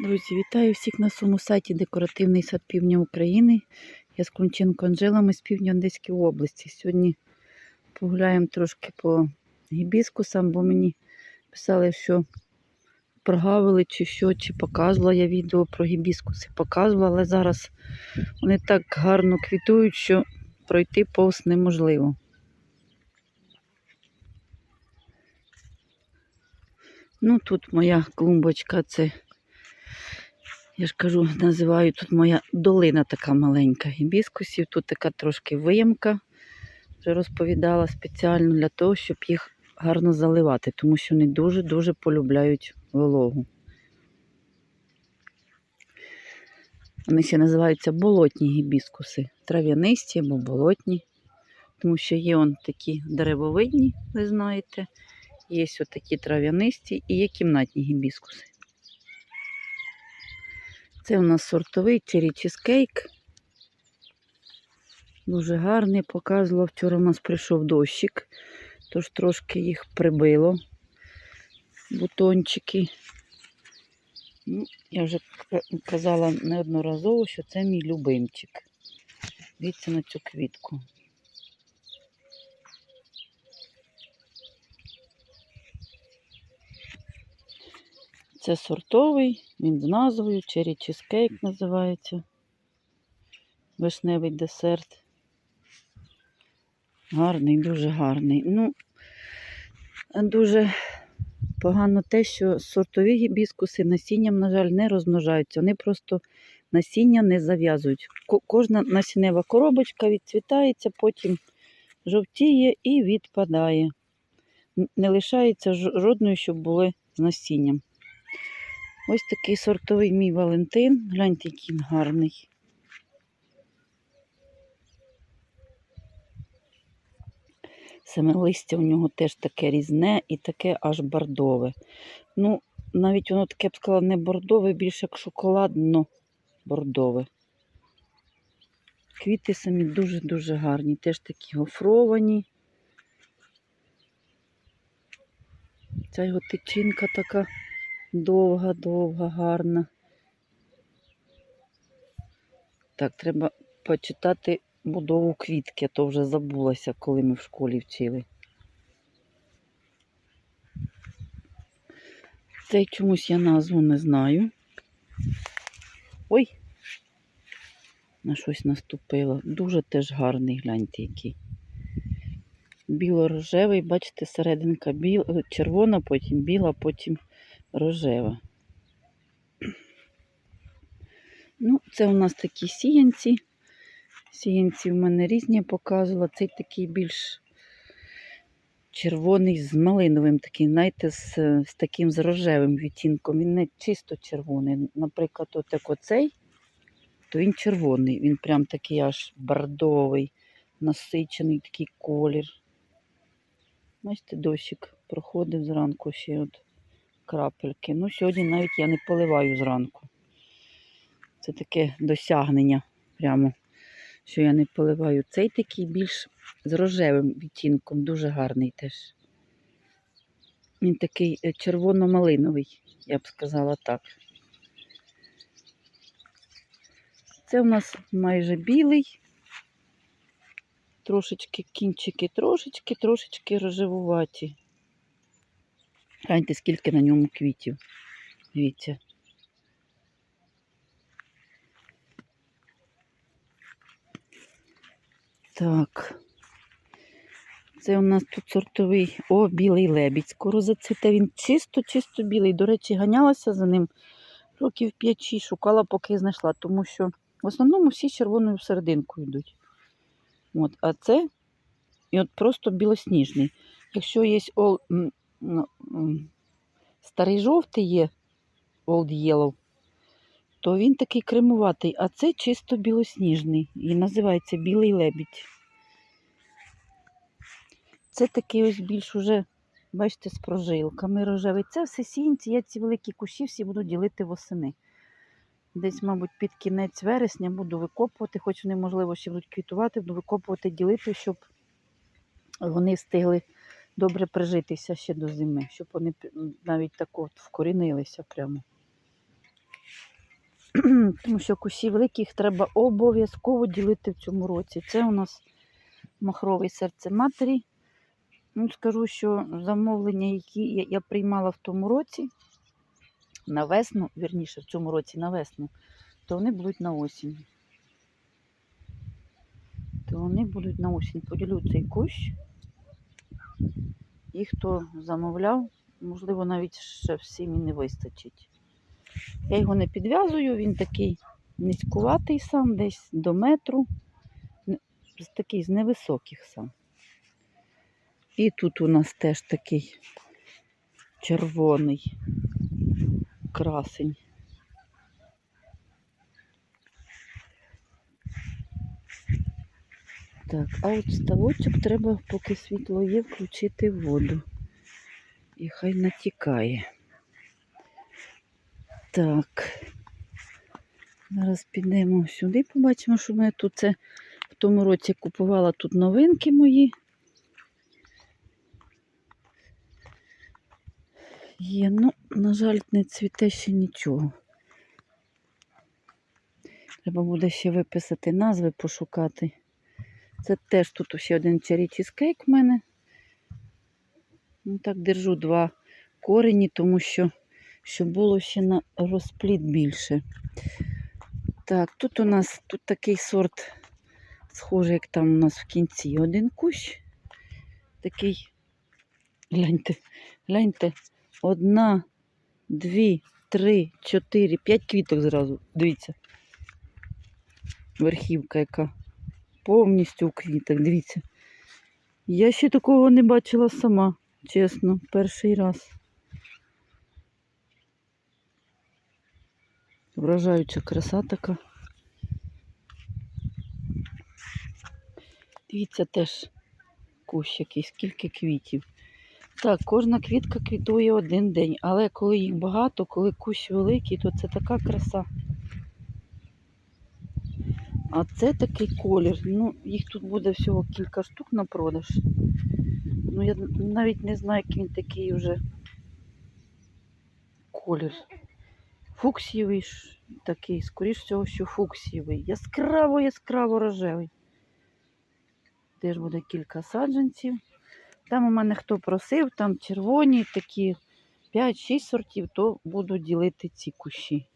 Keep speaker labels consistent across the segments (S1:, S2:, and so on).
S1: Друзі, вітаю всіх на своєму сайті Декоративний сад Півдня України. Я з Клунченко Анжелами з півдня Одеської області. Сьогодні погуляємо трошки по гібіскусам, бо мені писали, що прогавили чи що, чи показувала я відео про гібіскуси. Показувала, але зараз вони так гарно квітують, що пройти повз неможливо. Ну, тут моя клумбочка, це я ж кажу, називаю тут моя долина така маленька гібіскусів. Тут така трошки виямка. Вже розповідала спеціально для того, щоб їх гарно заливати, тому що вони дуже-дуже полюбляють вологу. Вони ще називаються болотні гібіскуси. Трав'янисті або болотні. Тому що є он такі деревовидні, ви знаєте. Є ось такі трав'янисті і є кімнатні гібіскуси. Це у нас сортовий черрі чизкейк. Дуже гарний, показувала. Вчора у нас прийшов дощик, тож трошки їх прибило. Бутончики. Ну, я вже казала неодноразово, що це мій любимчик. Дивіться на цю квітку. Це сортовий, він з назвою Cherry Cheesecake називається. Вишневий десерт. Гарний, дуже гарний. Ну, дуже погано те, що сортові гібіскуси насінням, на жаль, не розмножаються. Вони просто насіння не зав'язують. Кожна насіннева коробочка відцвітається, потім жовтіє і відпадає. Не лишається жодної, щоб були з насінням. Ось такий сортовий мій Валентин. Гляньте, який він гарний. Саме листя у нього теж таке різне і таке аж бордове. Ну, навіть воно таке, я б сказала, не бордове, більше як шоколадно-бордове. Квіти самі дуже-дуже гарні, теж такі гофровані. Ця його тичинка така довга-довга, гарна. Так, треба почитати будову квітки, а то вже забулася, коли ми в школі вчили. Цей чомусь я назву не знаю. Ой, на щось наступило. Дуже теж гарний, гляньте який. Біло-рожевий, бачите, серединка біл... червона, потім біла, потім рожева. Ну, це у нас такі сіянці. Сіянці в мене різні я показувала. Цей такий більш червоний з малиновим, такий, знаєте, з, з таким з рожевим відтінком. Він не чисто червоний. Наприклад, от як оцей, то він червоний. Він прям такий аж бордовий, насичений такий колір. Бачите, дощик проходив зранку ще от крапельки. Ну, сьогодні навіть я не поливаю зранку. Це таке досягнення прямо, що я не поливаю. Цей такий більш з рожевим відтінком, дуже гарний теж. Він такий е, червоно-малиновий, я б сказала так. Це у нас майже білий. Трошечки кінчики, трошечки, трошечки рожевуваті. Гляньте, скільки на ньому квітів. Дивіться. Так. Це у нас тут сортовий, о, білий лебідь. Скоро зацвіте. Він чисто-чисто білий. До речі, ганялася за ним років 5-6, шукала, поки знайшла, тому що в основному всі червоною серединкою йдуть. От, А це і от просто білосніжний. Якщо є старий жовтий є Old Yellow, то він такий кремуватий, а це чисто білосніжний. І називається білий лебідь. Це такий ось більш уже, бачите, з прожилками рожевий. Це все сінці, я ці великі кущі всі буду ділити восени. Десь, мабуть, під кінець вересня буду викопувати, хоч вони, можливо, ще будуть квітувати, буду викопувати, ділити, щоб вони встигли добре прижитися ще до зими, щоб вони навіть так от вкорінилися прямо. тому що кущі великі, їх треба обов'язково ділити в цьому році. Це у нас махровий серце матері. Ну, скажу, що замовлення, які я приймала в тому році, на весну, вірніше, в цьому році на весну, то вони будуть на осінь. То вони будуть на осінь. Поділю цей кущ. І хто замовляв, можливо, навіть ще всім і не вистачить. Я його не підв'язую, він такий низькуватий сам, десь до метру. Такий з невисоких сам. І тут у нас теж такий червоний красень. Так, а от ставочок треба, поки світло є, включити в воду. І хай натікає. Так. Зараз підемо сюди, побачимо, що мене тут це в тому році купувала тут новинки мої. Є, ну, на жаль, не цвіте ще нічого. Треба буде ще виписати назви, пошукати. Це теж тут ще один чері чізкейк в мене. Ну, так держу два корені, тому що щоб було ще на розпліт більше. Так, тут у нас тут такий сорт, схожий, як там у нас в кінці. Один кущ. Такий, гляньте, гляньте, одна, дві, три, чотири, п'ять квіток зразу. Дивіться. Верхівка яка. Повністю у квітах, дивіться. Я ще такого не бачила сама, чесно, перший раз. Вражаюча краса така. Дивіться теж кущ якийсь, скільки квітів. Так, кожна квітка квітує один день, але коли їх багато, коли кущ великий, то це така краса. А це такий колір. Ну, їх тут буде всього кілька штук на продаж. Ну, я навіть не знаю, як він такий вже колір. Фуксієвий такий, скоріш всього, що фуксієвий. Яскраво, яскраво рожевий. Теж буде кілька саджанців. Там у мене хто просив, там червоні такі 5-6 сортів, то буду ділити ці кущі.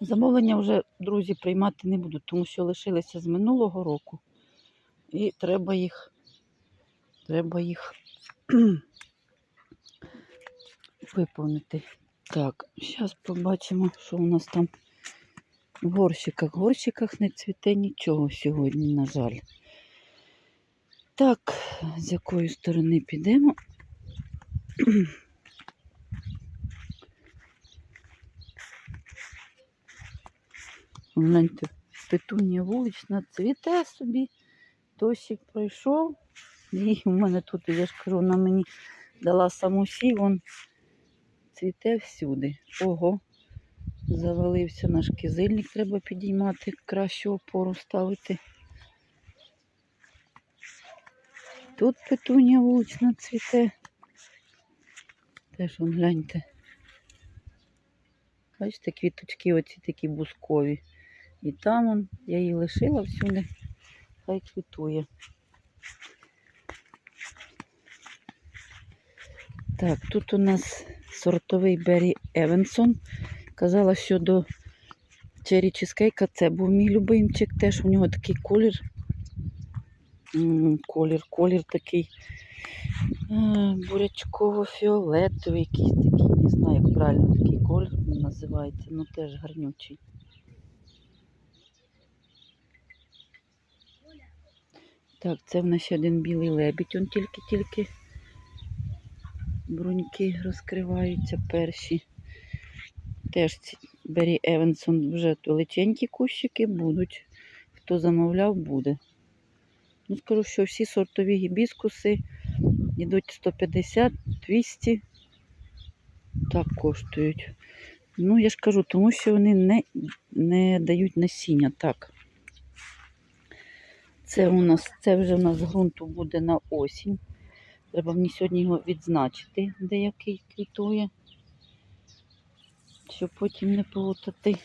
S1: Замовлення вже, друзі, приймати не буду, тому що лишилися з минулого року. І треба їх, треба їх виповнити. Так, зараз побачимо, що у нас там в горщиках. В горщиках не цвіте нічого сьогодні, на жаль. Так, з якої сторони підемо? Гляньте, петунія вулична цвіте собі, дощик пройшов. І в мене тут, я ж кажу, вона мені дала самосій, вон цвіте всюди. Ого, завалився наш кизильник, треба підіймати, кращу опору ставити. Тут петунія вулична цвіте. Теж вон гляньте. Бачите, квіточки оці такі бускові. І там он, я її лишила всюди, хай квітує. Так, тут у нас сортовий Бері Евенсон. Казала, що до Черрі Чизкейка це був мій любимчик. Теж у нього такий колір. Колір, колір такий бурячково-фіолетовий, якийсь такий, не знаю, як правильно такий колір називається, ну теж гарнючий. Так, це в нас ще один білий лебідь, он тільки-тільки бруньки розкриваються перші. Теж ці Бері Евенсон вже величенькі кущики будуть. Хто замовляв, буде. Ну, скажу, що всі сортові гібіскуси йдуть 150, 200. Так коштують. Ну, я ж кажу, тому що вони не, не дають насіння. Так. Це у нас, це вже у нас ґрунту буде на осінь. Треба мені сьогодні його відзначити, де який квітує. щоб потім не плутати.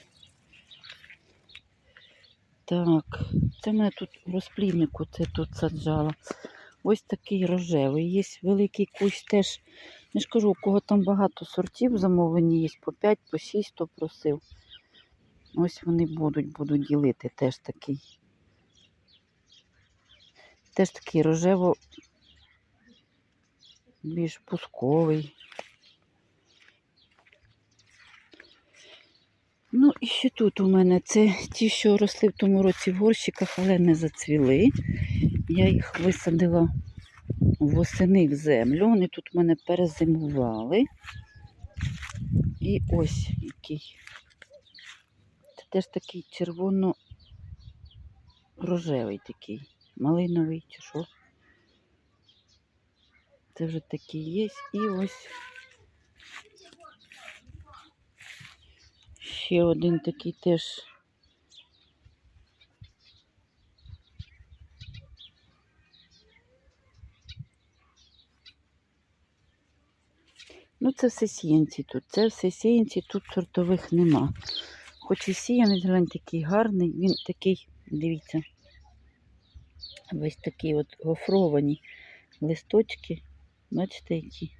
S1: Так, це в мене тут розпліднику це тут саджала. Ось такий рожевий. Є великий кущ теж. Я ж кажу, у кого там багато сортів замовлені є, по 5, по 6, хто просив. Ось вони будуть, буду ділити теж такий. Теж такий рожево більш пусковий. Ну, і ще тут у мене це ті, що росли в тому році в горщиках, але не зацвіли. Я їх висадила восени в землю. Вони тут у мене перезимували. І ось який. Це теж такий червоно-рожевий такий, малиновий чи що. Це вже такий є. І ось ще один такий теж. Ну, це все сіянці тут. Це все сіянці, тут сортових нема. Хоч і сіяний, глянь, такий гарний, він такий, дивіться, весь такий от гофровані листочки. Бачите, які.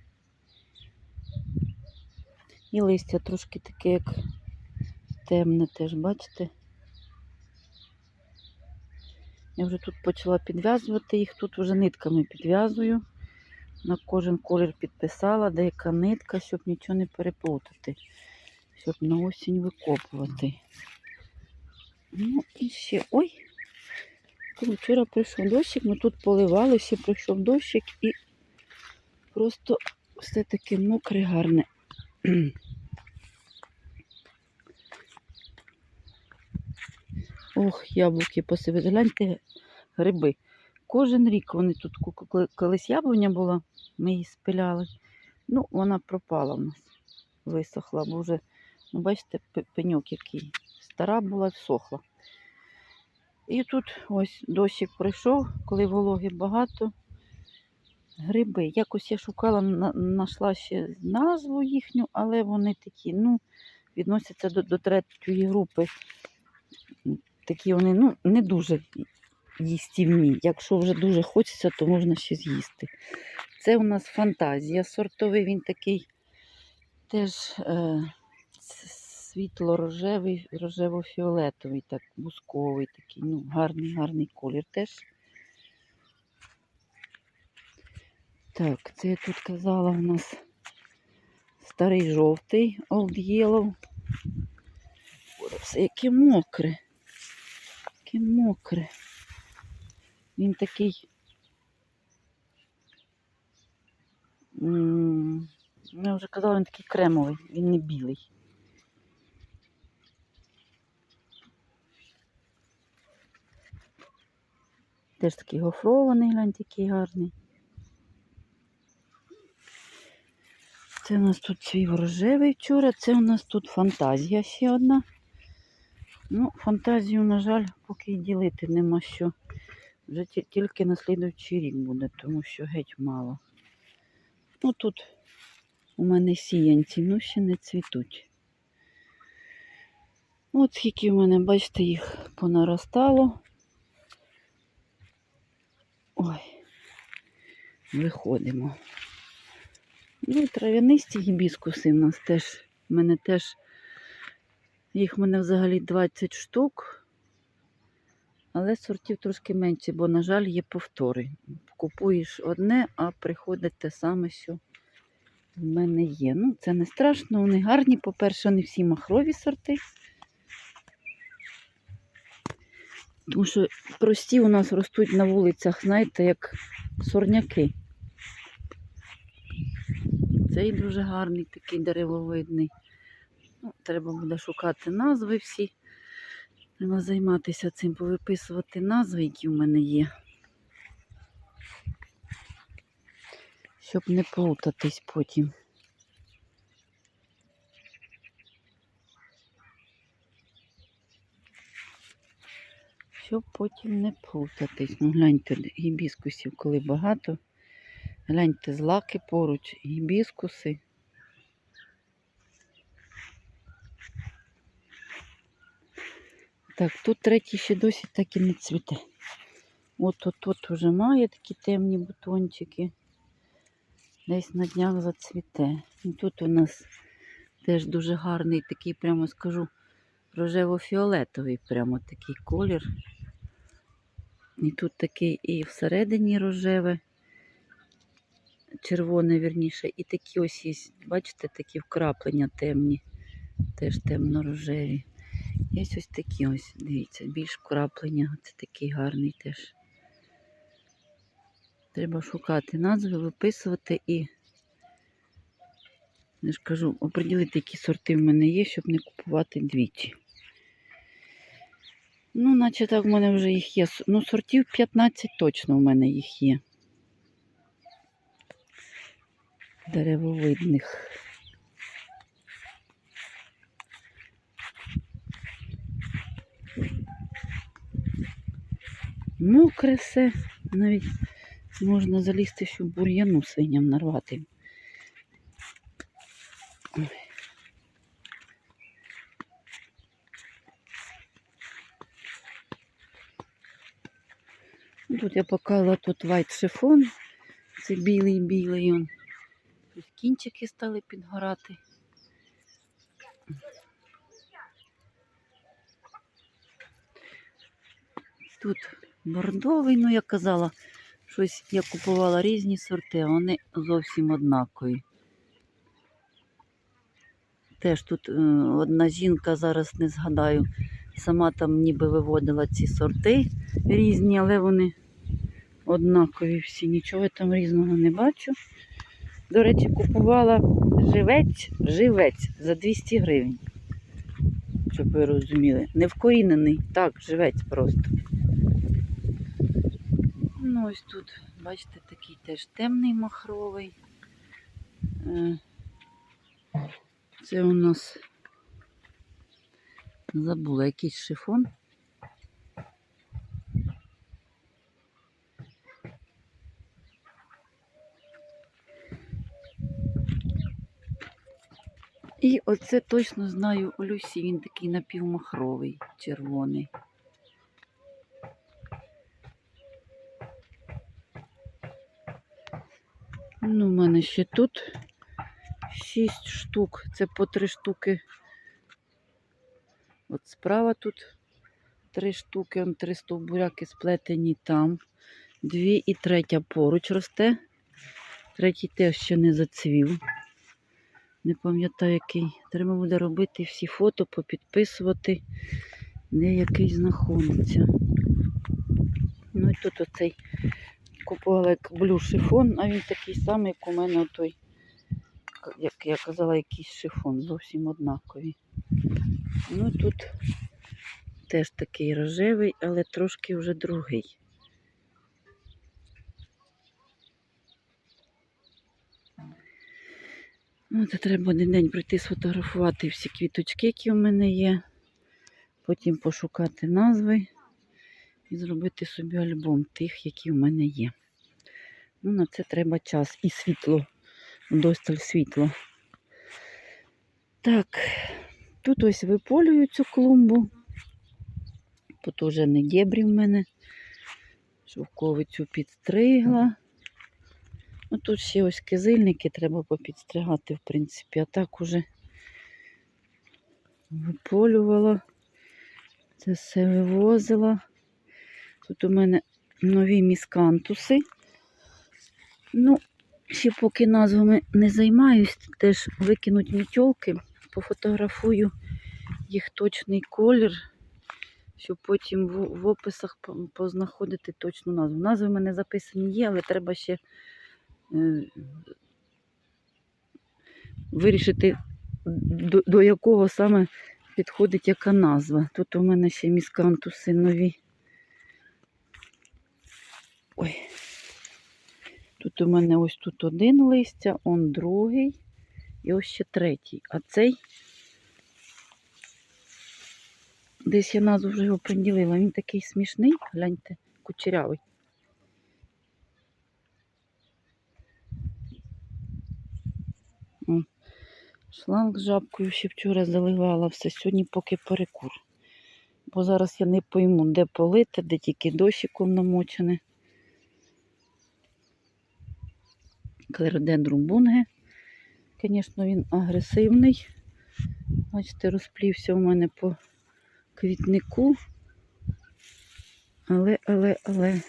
S1: І листя трошки таке, як темне теж, бачите? Я вже тут почала підв'язувати їх, тут вже нитками підв'язую. На кожен колір підписала, деяка нитка, щоб нічого не переплутати, щоб на осінь викопувати. Ну і ще. Ой! Вчора прийшов дощик, ми тут поливали, ще прийшов дощик і просто все таке мокре, гарне. Ох, яблуки посивили. Гляньте гриби. Кожен рік вони тут, колись яблуня була, ми її спиляли. Ну, вона пропала в нас, висохла, бо вже, ну, бачите, пеньок який. Стара була, всохла. І тут ось дощик прийшов, коли вологи багато. Гриби. Якось я шукала, знайшла ще назву їхню, але вони такі, ну, відносяться до, до третьої групи. Такі вони, ну, не дуже їстівні. Якщо вже дуже хочеться, то можна ще з'їсти. Це у нас фантазія сортовий, він такий теж е, світло-рожевий, рожево-фіолетовий, так, бусковий такий, ну, гарний, гарний колір теж. Так, це я тут казала у нас старий жовтий Old Yellow. Боже, все яке мокре. Яке мокре. Він такий. Я вже казала, він такий кремовий, він не білий. Теж такий гофрований, глянь, такий гарний. Це у нас тут свій рожевий вчора, це у нас тут фантазія ще одна. Ну, фантазію, на жаль, поки й ділити нема що. Вже тільки на слідуючий рік буде, тому що геть мало. Ну тут у мене сіянці, ну ще не цвітуть. От скільки в мене, бачите, їх понаростало. Ой, виходимо. Ну, і трав'янисті гібіскуси в нас теж. В мене теж їх в мене взагалі 20 штук. Але сортів трошки менше, бо, на жаль, є повтори. Купуєш одне, а приходить те саме, що в мене є. Ну, це не страшно, вони гарні. По-перше, не всі махрові сорти. Тому що прості у нас ростуть на вулицях, знаєте, як сорняки. Цей дуже гарний, такий деревовидний. Ну, треба буде шукати назви всі. Треба займатися цим, повиписувати назви, які в мене є. Щоб не плутатись потім. щоб потім не плутатись. Ну, гляньте, гібіскусів, коли багато. Гляньте, злаки поруч, гібіскуси. Так, тут третій ще досі так і не цвіте. От-от-от вже має такі темні бутончики. Десь на днях зацвіте. І Тут у нас теж дуже гарний такий, прямо скажу, рожево-фіолетовий прямо такий колір. І тут такий і всередині рожеве, червоне, вірніше, і такі ось є, бачите, такі вкраплення темні, теж темно-рожеві. Є ось такі ось, дивіться, більш вкраплення. Це такий гарний теж. Треба шукати назви, виписувати і, я ж кажу, оприділити, які сорти в мене є, щоб не купувати двічі. Ну, наче так в мене вже їх є. Ну, сортів 15 точно в мене їх є. Деревовидних. Мокре все. Навіть можна залізти, щоб бур'яну свиням нарвати. Ой. Тут я показала тут вайт шифон. Це білий-білий. он. Тут кінчики стали підгорати. Тут бордовий, ну я казала, щось я купувала різні сорти, а вони зовсім однакові. Теж тут е, одна жінка, зараз не згадаю, сама там ніби виводила ці сорти різні, але вони однакові всі. Нічого я там різного не бачу. До речі, купувала живець, живець за 200 гривень. Щоб ви розуміли. Не вкорінений, так, живець просто. Ну, ось тут, бачите, такий теж темний махровий. Е, Це у нас забула якийсь шифон. І оце точно знаю у Люсі, він такий напівмахровий, червоний. Ну, у мене ще тут шість штук. Це по три штуки. От справа тут три штуки, три стовбуряки сплетені там. Дві і третя поруч росте. Третій теж ще не зацвів. Не пам'ятаю який. Треба буде робити всі фото, попідписувати, де який знаходиться. Ну і тут оцей купувала як блю шифон, а він такий самий, як у мене той, як я казала, якийсь шифон, зовсім однаковий. Ну і тут теж такий рожевий, але трошки вже другий. Ну, це треба один день прийти сфотографувати всі квіточки, які в мене є. Потім пошукати назви і зробити собі альбом тих, які в мене є. Ну, на це треба час і світло, досталь світло. Так, тут ось виполюю цю клумбу. Тут уже не дєбрі в мене. Шовковицю підстригла. Ну, тут ще ось кизильники треба попідстригати, в принципі, а так уже виполювала. Це все вивозила. Тут у мене нові міскантуси. Ну, ще поки назвами не займаюсь, теж викинуть мітьолки, пофотографую їх точний колір, щоб потім в, в описах познаходити точну назву. Назви в мене записані є, але треба ще вирішити, до, до якого саме підходить яка назва. Тут у мене ще міскантуси нові. Ой. Тут у мене ось тут один листя, он другий і ось ще третій. А цей десь я назву вже його приділила. Він такий смішний, гляньте, кучерявий. Шланг з жабкою ще вчора заливала все. Сьогодні поки перекур. Бо зараз я не пойму, де полити, де тільки дощиком намочене. Клеродендрум бунге. Звісно, він агресивний. Бачите, розплівся у мене по квітнику. Але, але, але,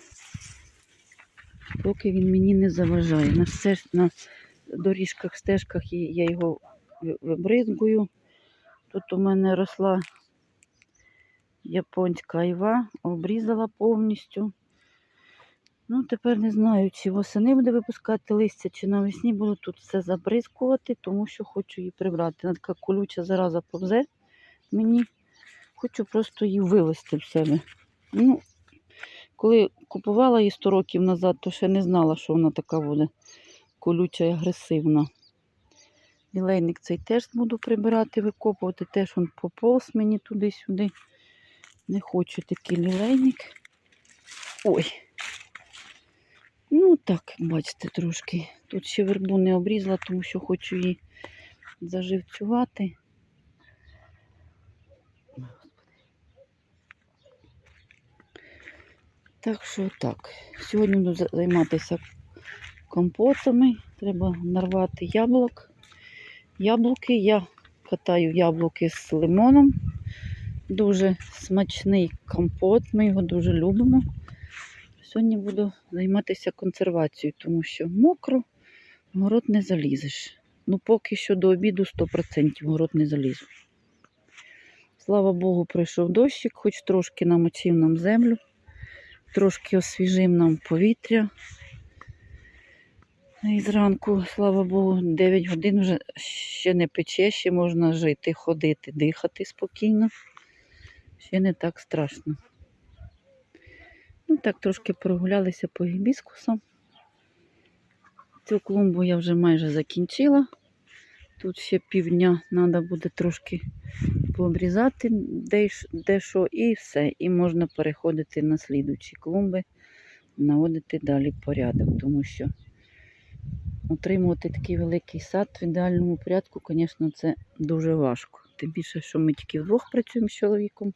S1: поки він мені не заважає. На, стеж, на доріжках, стежках і я його вибризгую. Тут у мене росла японська айва, обрізала повністю. Ну, тепер не знаю, чи восени буде випускати листя, чи навесні буду тут все забризкувати, тому що хочу її прибрати. Вона така колюча зараза повзе мені. Хочу просто її вивезти в себе. Ну, коли купувала її 100 років назад, то ще не знала, що вона така буде колюча і агресивна. Лілейник цей теж буду прибирати, викопувати. Теж він пополз мені туди-сюди. Не хочу такий лілейник. Ой. Ну так, бачите, трошки. Тут ще вербу не обрізала, тому що хочу її заживцювати. Так що так. Сьогодні буду займатися компотами. Треба нарвати яблук. Яблуки. Я катаю яблуки з лимоном. Дуже смачний компот. Ми його дуже любимо. Сьогодні буду займатися консервацією, тому що мокро, в город не залізеш. Ну, поки що до обіду 100% в город не залізу. Слава Богу, пройшов дощик, хоч трошки намочив нам землю, трошки освіжив нам повітря. І зранку, слава Богу, 9 годин вже ще не пече, ще можна жити, ходити, дихати спокійно. Ще не так страшно. Ну, так трошки прогулялися по гібіскусам. Цю клумбу я вже майже закінчила. Тут ще півдня треба буде трошки пообрізати дещо і все. І можна переходити на слідучі клумби, наводити далі порядок, тому що утримувати такий великий сад в ідеальному порядку, звісно, це дуже важко. Тим більше, що ми тільки вдвох працюємо з чоловіком.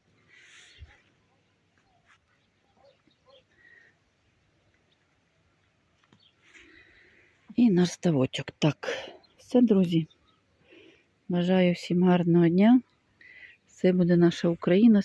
S1: І наш ставочок. Так, все, друзі. Бажаю всім гарного дня. Це буде наша Україна.